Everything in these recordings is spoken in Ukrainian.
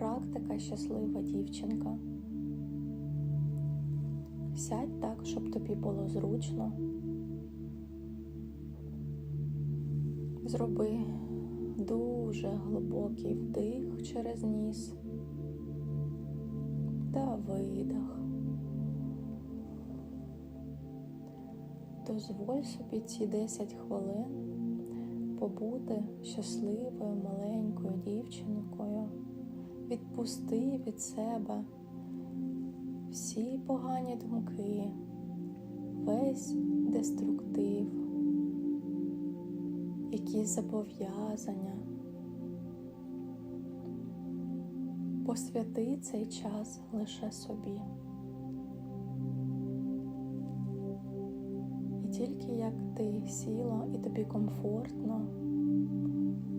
практика щаслива дівчинка. Сядь так, щоб тобі було зручно. Зроби дуже глибокий вдих через ніс та видих. Дозволь собі ці 10 хвилин побути щасливою маленькою дівчинкою. Відпусти від себе всі погані думки, весь деструктив, якісь зобов'язання. Посвяти цей час лише собі. І тільки як ти сіла і тобі комфортно,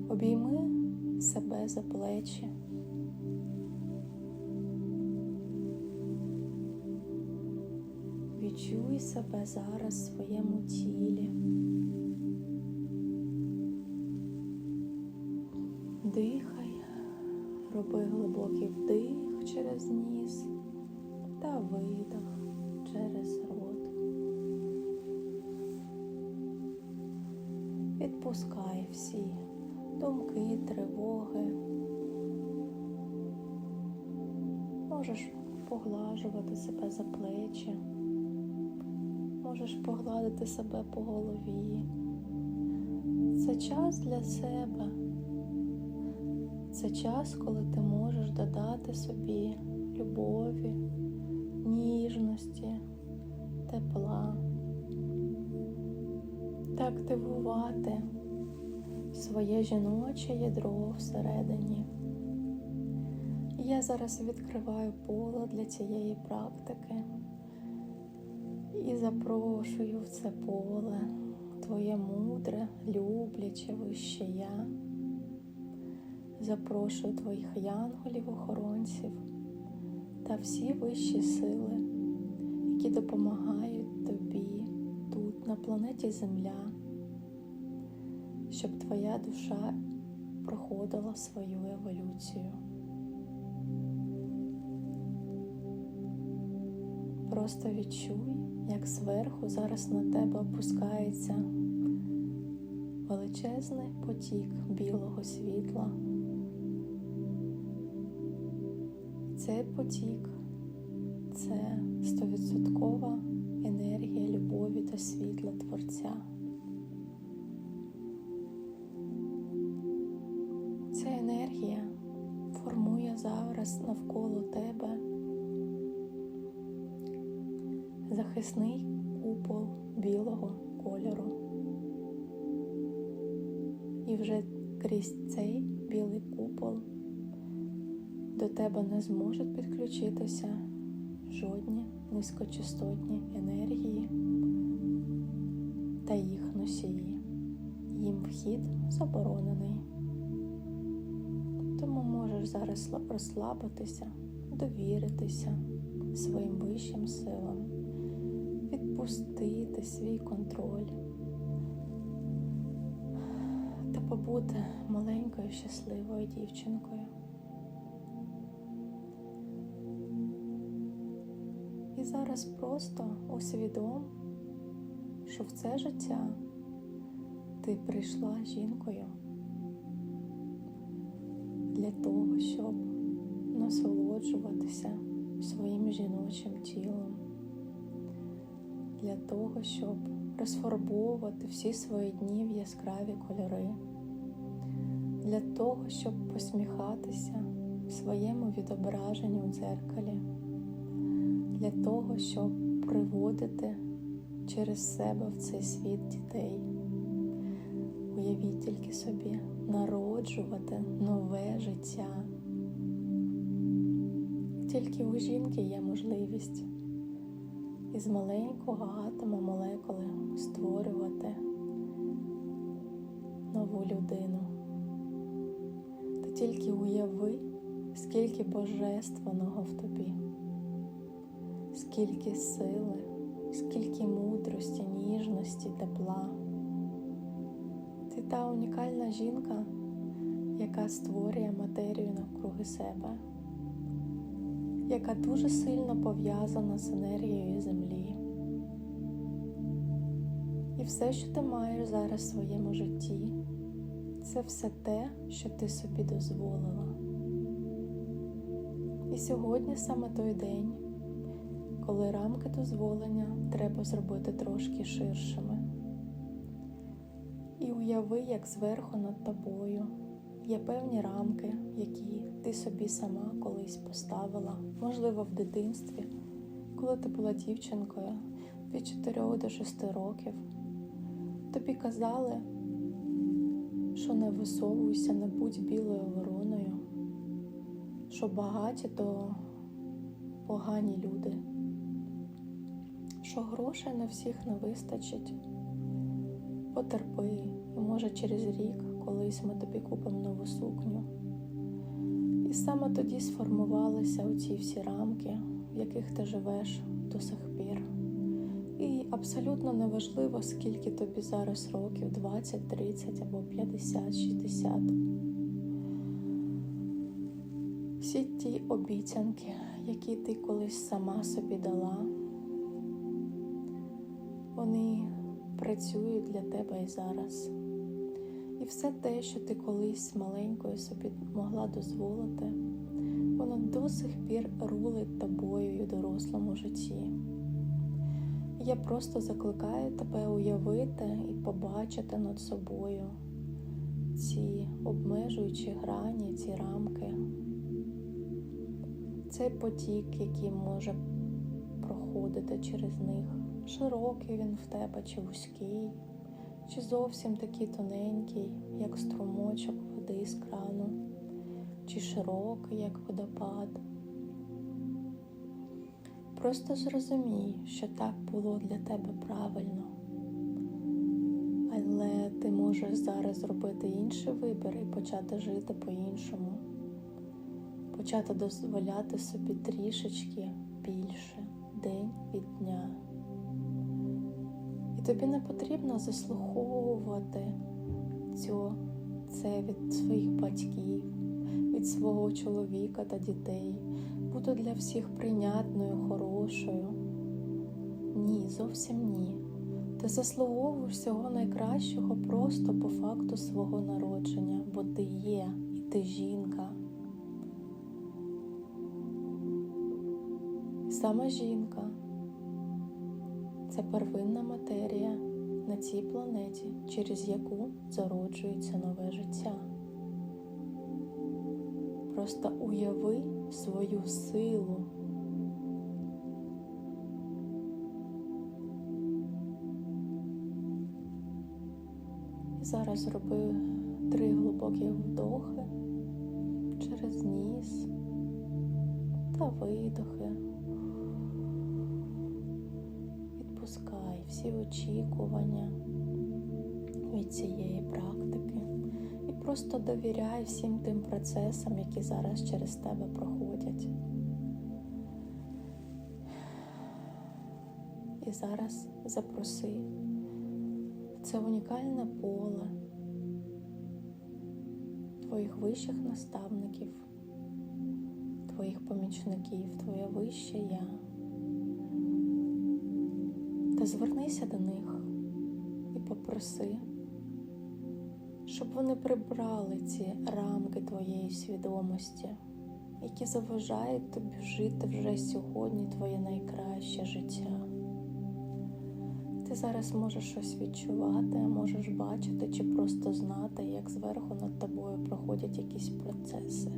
обійми себе за плечі. Відчуй себе зараз в своєму тілі. Дихай, роби глибокий вдих через ніс та видих через рот. Відпускай всі думки, тривоги. Можеш поглажувати себе за плечі, можеш погладити себе по голові. Це час для себе. Це час, коли ти можеш додати собі любові, ніжності, тепла та активувати своє жіноче ядро всередині. Я зараз відкриваю поле для цієї практики і запрошую в це поле твоє мудре, любляче вище я. Запрошую твоїх янголів-охоронців та всі вищі сили, які допомагають тобі тут, на планеті Земля, щоб твоя душа проходила свою еволюцію. Просто відчуй, як зверху зараз на тебе опускається величезний потік білого світла. Цей потік це стовідсоткова енергія любові та світла Творця. Ця енергія формує зараз навколо тебе захисний купол білого кольору. І вже крізь цей білий купол до тебе не зможуть підключитися жодні низькочастотні енергії та їх носії. Їм вхід заборонений. Тому можеш зараз розслабитися, довіритися своїм вищим силам, відпустити свій контроль та побути маленькою щасливою дівчинкою. І зараз просто усвідом, що в це життя ти прийшла жінкою для того, щоб насолоджуватися своїм жіночим тілом, для того, щоб розфарбовувати всі свої дні в яскраві кольори, для того, щоб посміхатися своєму відображенню у дзеркалі для того, щоб приводити через себе в цей світ дітей. Уявіть тільки собі, народжувати нове життя. Тільки у жінки є можливість із маленького атому молекули створювати нову людину. Ти тільки уяви, скільки божественного в тобі скільки сили, скільки мудрості, ніжності, тепла. Ти та унікальна жінка, яка створює матерію навкруги себе, яка дуже сильно пов'язана з енергією Землі. І все, що ти маєш зараз в своєму житті, це все те, що ти собі дозволила. І сьогодні саме той день, коли рамки дозволення треба зробити трошки ширшими. І уяви, як зверху над тобою є певні рамки, які ти собі сама колись поставила, можливо, в дитинстві, коли ти була дівчинкою від 4 до 6 років. Тобі казали, що не висовуйся, не будь білою вороною, що багаті то погані люди, що грошей на всіх не вистачить. Потерпи, і може через рік колись ми тобі купимо нову сукню. І саме тоді сформувалися оці всі рамки, в яких ти живеш до сих пір. І абсолютно неважливо, скільки тобі зараз років 20, 30 або 50, 60. Всі ті обіцянки, які ти колись сама собі дала, вони працюють для тебе і зараз. І все те, що ти колись маленькою собі могла дозволити, воно до сих пір рулить тобою у дорослому житті. Я просто закликаю тебе уявити і побачити над собою ці обмежуючі грані, ці рамки, цей потік, який може проходити через них. Широкий він в тебе чи вузький, чи зовсім такий тоненький, як струмочок води з крану, чи широкий, як водопад. Просто зрозумій, що так було для тебе правильно. Але ти можеш зараз зробити інший вибір і почати жити по-іншому, почати дозволяти собі трішечки більше день від дня. Тобі не потрібно заслуховувати цю, це від своїх батьків, від свого чоловіка та дітей буду для всіх прийнятною, хорошою. Ні, зовсім ні. Ти заслуговуєш всього найкращого просто по факту свого народження, бо ти є і ти жінка. Саме жінка це первинна матерія на цій планеті, через яку зароджується нове життя. Просто уяви свою силу. Зараз зроби три глибокі вдохи через ніс та видохи. Всі очікування від цієї практики і просто довіряй всім тим процесам, які зараз через тебе проходять. І зараз запроси це унікальне поле твоїх вищих наставників, твоїх помічників, твоє вище я. Та звернися до них і попроси щоб вони прибрали ці рамки твоєї свідомості, які заважають тобі жити вже сьогодні твоє найкраще життя. Ти зараз можеш щось відчувати, можеш бачити чи просто знати, як зверху над тобою проходять якісь процеси.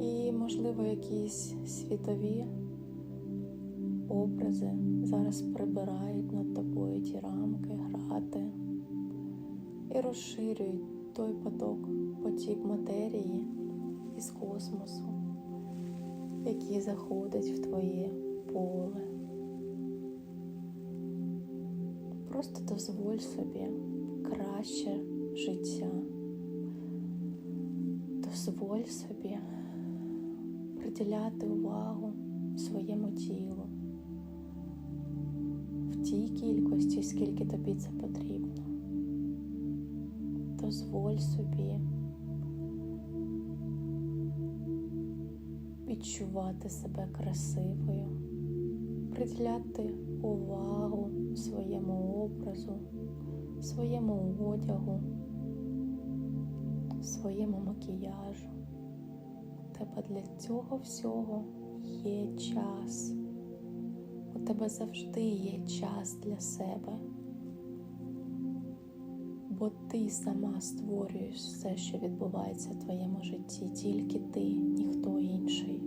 І, можливо, якісь світові образи зараз прибирають над тобою ті рамки, грати і розширюють той поток, потік матерії із космосу, який заходить в твоє поле. Просто дозволь собі краще життя. Дозволь собі приділяти увагу своєму тілу тій кількості, скільки тобі це потрібно. дозволь собі відчувати себе красивою, приділяти увагу своєму образу, своєму одягу, своєму макіяжу. Тебе для цього всього є час. У тебе завжди є час для себе. Бо ти сама створюєш все, що відбувається в твоєму житті, тільки ти, ніхто інший.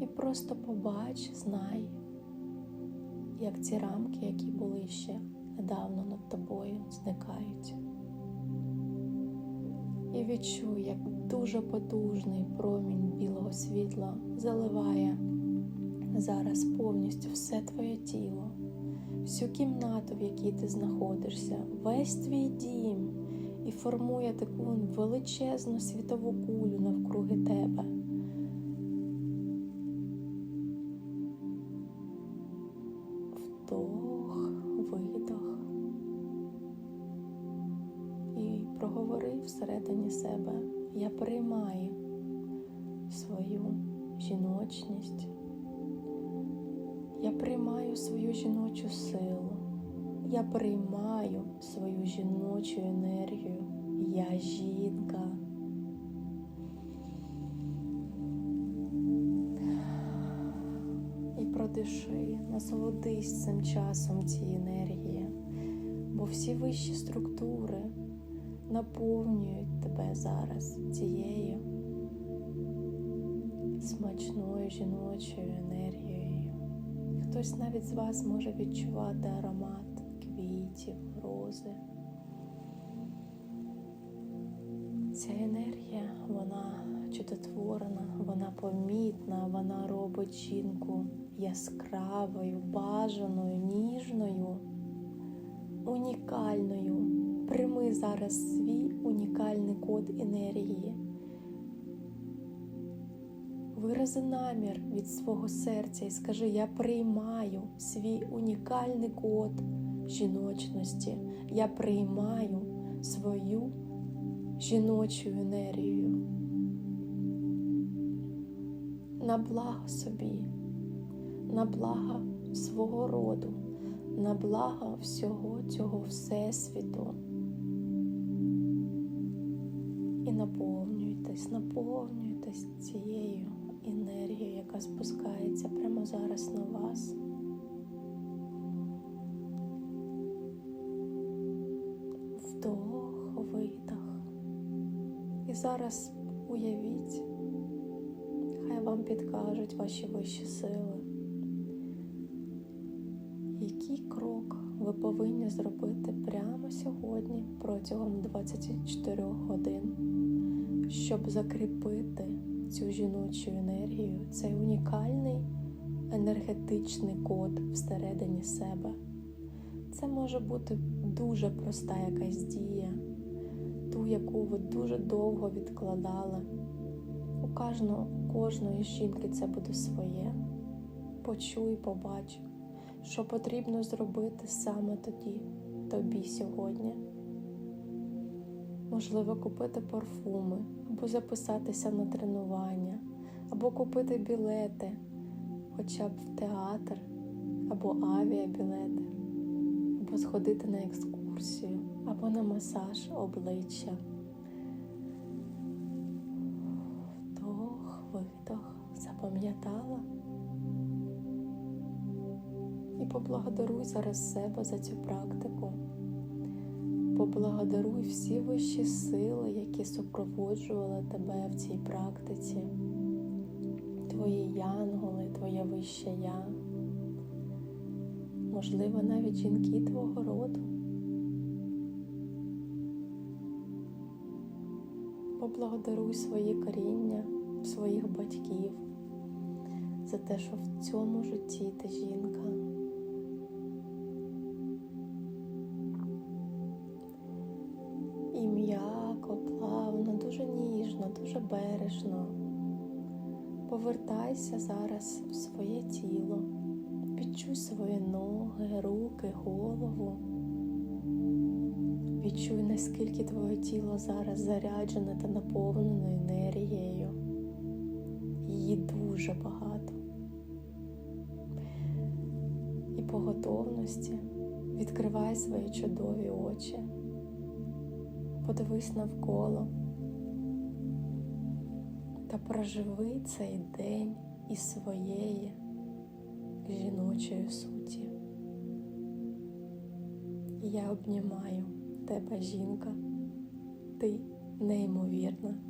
І просто побач, знай, як ці рамки, які були ще недавно над тобою, зникають. І відчуй, як дуже потужний промінь білого світла заливає зараз повністю все твоє тіло, всю кімнату, в якій ти знаходишся, весь твій дім і формує таку величезну світову кулю навкруги тебе. Вдох, видох. І проговори всередині себе. Я приймаю свою жіночність. Я приймаю свою жіночу силу. Я приймаю свою жіночу енергію. Я жінка. І продиши, насолодись цим часом цієї енергії, бо всі вищі структури наповнюють тебе зараз цією смачною жіночою енергією. Хтось навіть з вас може відчувати аромат квітів, рози. Ця енергія, вона чудотворна, вона помітна, вона робить жінку яскравою, бажаною, ніжною, унікальною. Прийми зараз свій унікальний код енергії. Вирази намір від свого серця і скажи: Я приймаю свій унікальний код жіночності. Я приймаю свою жіночу енергію. На благо собі, на благо свого роду, на благо всього цього Всесвіту. І наповнюйтесь, наповнюйтесь цією енергією, яка спускається прямо зараз на вас. Вдох, видох. І зараз уявіть, хай вам підкажуть ваші вищі сили, який крок ви повинні зробити прямо сьогодні протягом 24 годин, щоб закріпити цю жіночу енергію, цей унікальний енергетичний код всередині себе. Це може бути дуже проста якась дія, ту, яку ви дуже довго відкладали. У кожного, кожної жінки це буде своє. Почуй, побач, що потрібно зробити саме тоді, тобі сьогодні. Можливо, купити парфуми, або записатися на тренування, або купити білети, хоча б в театр, або авіабілети, або сходити на екскурсію, або на масаж обличчя. Вдох, видох, запам'ятала. І поблагодаруй зараз себе за цю практику. Поблагодаруй всі вищі сили, які супроводжували тебе в цій практиці, твої янголи, твоє вище я, можливо, навіть жінки твого роду. Поблагодаруй свої коріння, своїх батьків за те, що в цьому житті ти жінка. Повертайся зараз в своє тіло, відчуй свої ноги, руки, голову. Відчуй, наскільки твоє тіло зараз заряджене та наповнене енергією. Її дуже багато. І по готовності відкривай свої чудові очі, подивись навколо проживи цей день із своєї жіночої суті. Я обнімаю тебе, жінка, ти неймовірна.